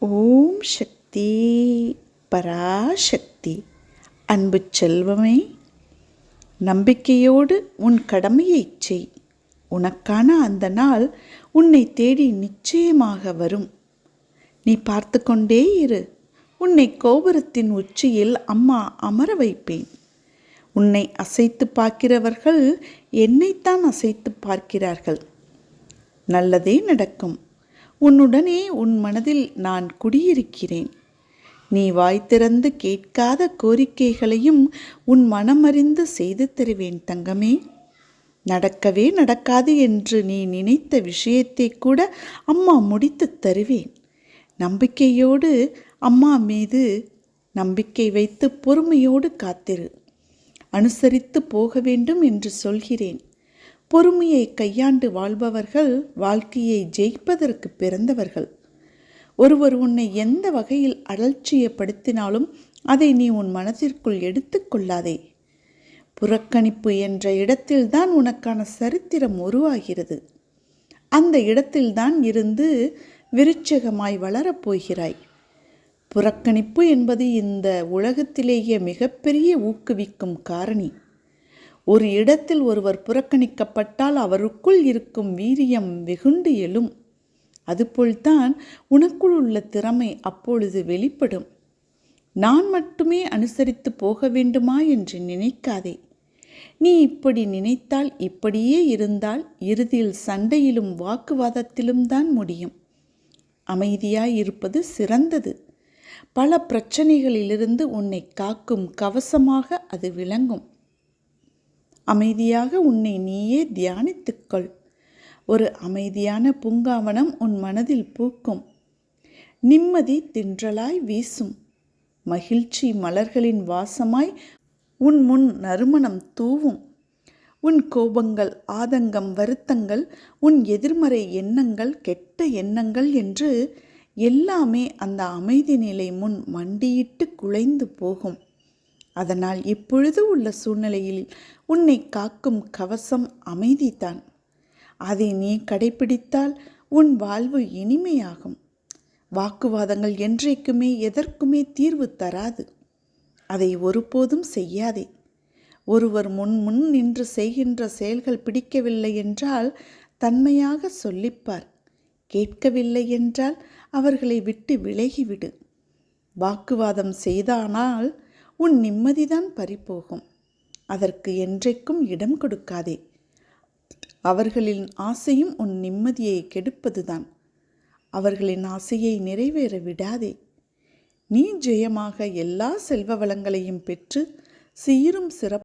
ஓம் சக்தி பராசக்தி. அன்பு செல்வமே நம்பிக்கையோடு உன் கடமையை செய். உனக்கான அந்த நாள் உன்னை தேடி நிச்சயமாக வரும். நீ பார்த்து கொண்டே இரு. உன்னை கோபுரத்தின் உச்சியில் அம்மா அமர வைப்பேன். உன்னை அசைத்து பார்க்கிறவர்கள் என்னைத்தான் அசைத்து பார்க்கிறார்கள். நல்லதே நடக்கும். உன்னுடனே உன் மனதில் நான் குடியிருக்கிறேன். நீ வாய் திறந்து கேட்காத கோரிக்கைகளையும் உன் மனமறிந்து செய்து தருவேன் தங்கமே. நடக்கவே நடக்காது என்று நீ நினைத்த விஷயத்தை கூட அம்மா முடித்து தருவேன். நம்பிக்கையோடு அம்மா மீது நம்பிக்கை வைத்து பொறுமையோடு காத்திரு. அனுசரித்து போக வேண்டும் என்று சொல்கிறேன். பொறுமையை கையாண்டு வாழ்பவர்கள் வாழ்க்கையை ஜெயிப்பதற்கு பிறந்தவர்கள். ஒருவர் உன்னை எந்த வகையில் அலட்சியப்படுத்தினாலும் அதை நீ உன் மனதிற்குள் எடுத்துக்கொள்ளாதே புறக்கணிப்பு என்ற இடத்தில்தான் உனக்கான சரித்திரம் உருவாகிறது. அந்த இடத்தில்தான் இருந்து விருட்சகமாய் வளரப்போகிறாய் புறக்கணிப்பு என்பது இந்த உலகத்திலேயே மிகப்பெரிய ஊக்குவிக்கும் காரணி. ஒரு இடத்தில் ஒருவர் புறக்கணிக்கப்பட்டால் அவருக்குள் இருக்கும் வீரியம் வெகுண்டு எழும். அதுபோல்தான் உனக்குள் உள்ள திறமை அப்பொழுது வெளிப்படும். நான் மட்டுமே அனுசரித்து போக வேண்டுமா என்று நினைக்காதே. நீ இப்படி நினைத்தால் இப்படியே இருந்தால் இறுதியில் சண்டையிலும் வாக்குவாதத்திலும் தான் முடியும். அமைதியாய் இருப்பது சிறந்தது. பல பிரச்சனைகளிலிருந்து உன்னை காக்கும் கவசமாக அது விளங்கும். அமைதியாக உன்னை நீயே தியானித்துக்கொள். ஒரு அமைதியான பூங்காவனம் உன் மனதில் பூக்கும். நிம்மதி தின்றலாய் வீசும். மகிழ்ச்சி மலர்களின் வாசமாய் உன் முன் நறுமணம் தூவும். உன் கோபங்கள் ஆதங்கம் வருத்தங்கள் உன் எதிர்மறை எண்ணங்கள் கெட்ட எண்ணங்கள் என்று எல்லாமே அந்த அமைதி நிலை முன் மண்டியிட்டு குலைந்து போகும். அதனால் இப்பொழுது உள்ள சூழ்நிலையில் உன்னை காக்கும் கவசம் அமைதிதான். அதை நீ கடைபிடித்தால் உன் வாழ்வு இனிமையாகும். வாக்குவாதங்கள் என்றைக்குமே எதற்குமே தீர்வு தராது. அதை ஒருபோதும் செய்யாதே. ஒருவர் முன் முன் நின்று செய்கின்ற செயல்கள் பிடிக்கவில்லை என்றால் தன்மையாக சொல்லிப்பார். கேட்கவில்லை என்றால் அவர்களை விட்டு விலகிவிடு. வாக்குவாதம் செய்தானால் உன் நிம்மதிதான் பறிபோகும். அதற்கு என்றைக்கும் இடம் கொடுக்காதே. அவர்களின் ஆசையும் உன் நிம்மதியை கெடுப்பதுதான். அவர்களின் ஆசையை நிறைவேற விடாதே. நீ ஜெயமாக எல்லா செல்வ வளங்களையும் பெற்று சீரும் சிறப்பு